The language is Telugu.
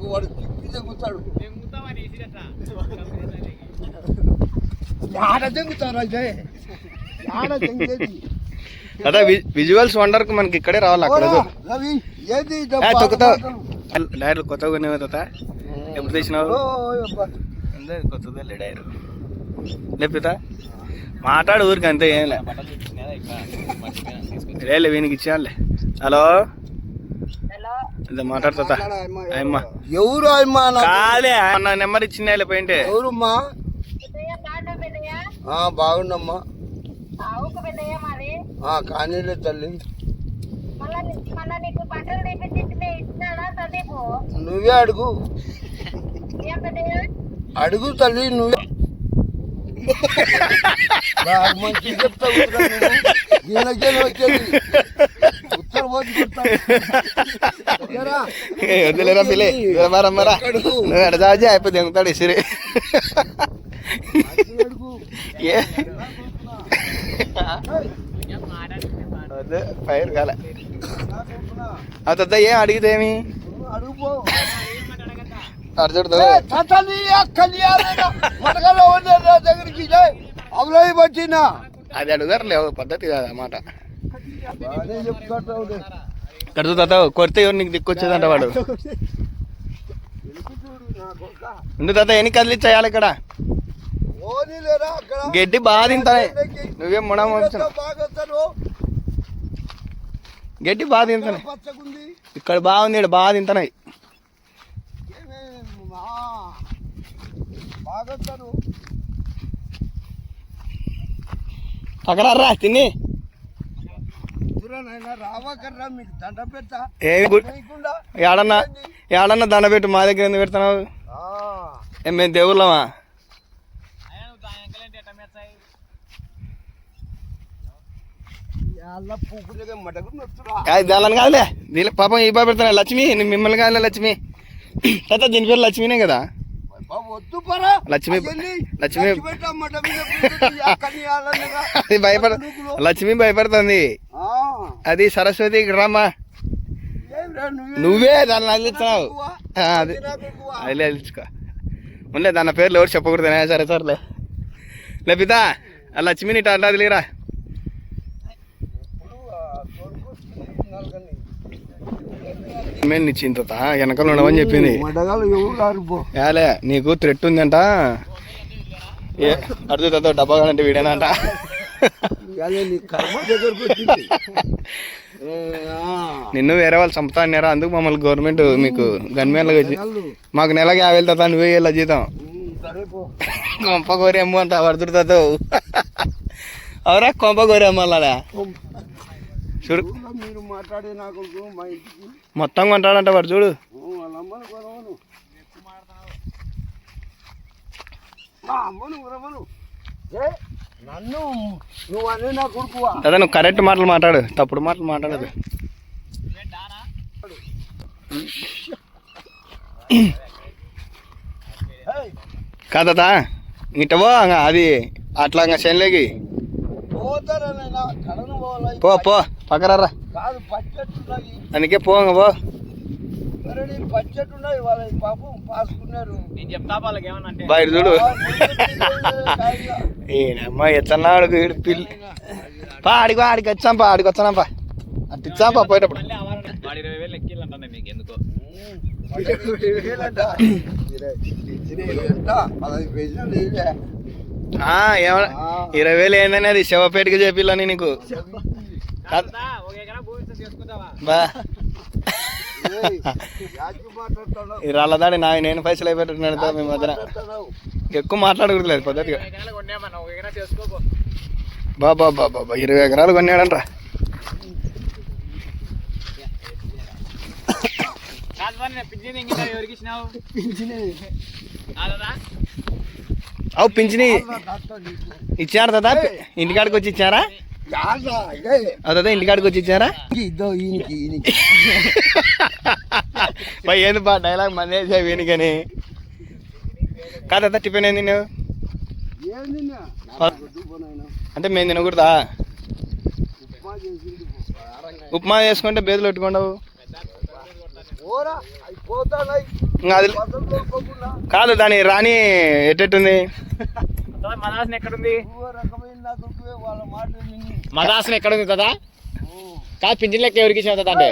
నాకు వాడు తిప్పి తెగుతాడు ఆడ తెగుతారు అయితే ఆడ తెంగేది తాత విజువల్స్ వండర్కు మనకి ఇక్కడే రావాలి అక్కడ. రవి ఏది తొక్కుతావు డైర్లు కొత్తగా ఉన్నావు తాత? ఎప్పుడు తెచ్చినావు? అంతే కొత్తదే డైర్ లేపితా మాట్లాడు ఊరికి అంతే ఏం లే. లేలే వీనికి ఇచ్చానులే హలో? ఇదో మాట్లాడుతా అమ్మా ఎవరు? అమ్మా? కాదే నా నెంబర్ ఇచ్చిందే పోయింటే. ఎవరమ్మా? బాగుండమ్మా కానీలే తల్లి. నువ్వే అడుగు. అడుగు తల్లి నువ్వే. నాకు మంచి చెప్తావు వచ్చేది వద్దులేరా పిల్లే మరమ్మరా అడుగు. నువ్వు ఎడదాజీ అయిపోయి దిగుతాడు ఇసిరి అడుగు. ఏ వద్దు ఫైర్ కాలే అవుతుందా ఏం అడిగితేమి అడుగు పో. అడుగుతుంది ఏ, తతని కళ్యాణ మటకలో ఉండే నా దగ్గరికి లే. అవలయి పట్టినా అది అడుగుతారు లేవు పద్ధతి కాదు అన్నమాట బాగానే చెప్తావులే. కడుతు తాత కొడితే ఎవరు నీకు దిక్కొచ్చేదంట వాడు. ఉండు తాత ఎన్ని కదిలిచ్చేయాలి ఇక్కడ? పోనీలేరా అక్కడ? గడ్డి బాగా తింటాయి నువ్వేం ముడం. గడ్డి బాగా తింటాయి పచ్చగుంది? ఇక్కడ బాగుంది ఇక్కడ బాగా తింటున్నాయి. పక్కనరా తిని. ఏడన్నా ఏడన్నా దండ పెట్టు మా దగ్గర ఎందుకు ఏం మేము దేవుళ్ళమా? దాని కాదులే. దీని పాపం ఈ బాబు పెడుతున్నా లక్ష్మి మిమ్మల్ని కాదులే లక్ష్మి. తాత దీని పేరు లక్ష్మినే కదా? లక్ష్మి. అది భయపడ లక్ష్మి భయపడుతుంది. అది సరస్వతి రామ్మా నువ్వే? దాన్ని? ఆ, అది. నాకు ఎక్కువ. అది అల్లించుకో ఉండలే దాని పేర్లు ఎవరు చెప్పకూడదు సరే సర్లే. లేపితా లక్ష్మిని ఇట్లా అంటాది లేరా మేము ఇచ్చింది తాత వెనకాల ఉండమని చెప్పింది. యాలే నీకు థ్రెట్ ఉందంట. ఏ అడుగు తాత డబ్బా కావాలంటే వీడేనంట. నిన్ను వేరే వాళ్ళు చంపుతా అన్నారా అందుకు మమ్మల్ని గవర్నమెంట్ మీకు మడగాళ్ళు. మాకు నెలకి యాభై తాత నువ్వే వేయాలి జీతం. కొంప కోరేమో అంట తాత అవరా కొంప కోరేమో అలా చూడు. మీరు మాట్లాడే నాకు మా ఇంటికి. మొత్తం కొంటాడంట వాడు చూడు. వాళ్ళ అమ్మను మా అమ్మను నన్ను నువ్వు అనే నా కొడుకువా? అదే నువ్వు కరెక్ట్ మాటలు మాట్లాడు. తప్పుడు మాటలు మాట్లాడదు. కాదా ఇటవో అది అట్లా ఇంకా పోవాలి పో పో పక్కరారా. అందుకే పో. ఇంక పో బయట చూడు. ఈయనమ్మ ఎత్తన్నాడు వీడు పిల్లి. పా ఆడికి ఆడికి వచ్చాం పా ఆడికి వచ్చాం పా. అటు ఇచ్చాం పా పోయేటప్పుడు. ఇరవై. ఇరవై వేలు ఏందని అది శవపేటకి చెప్పిల్లని నీకు. బా. రాళ్ళదాడి నా నేను పైసలు అయిపోతున్నాడు మీ మధ్యన? ఎక్కువ మాట్లాడకూడదు పద్ధతిగా. బాబా బాబా బాబా ఇరవై ఎకరాలు కొన్నాడంట్రా. అవు పింఛని. ఇచ్చారు కదా ఇంటికాడికి వచ్చి ఇచ్చారా అదే ఇంటికాడికి వచ్చి ఇచ్చారా పై ఏంది బా డైలాగ్ మందేసా వీనికని కాదా టిఫిన్ ఏంది నువ్వు. అంటే మేము తినకూడదా? ఉప్మా చేసుకుంటే బేదులు పెట్టుకుంటావు ఇంకా అది కాదు దాని రాణి ఎట్టెట్టుంది? మదాసన ఎక్కడుంది? మదాసన ఎక్కడుంది కదా కాదు పింఛన్ లెక్క ఎవరికి ఇచ్చిన అంటే?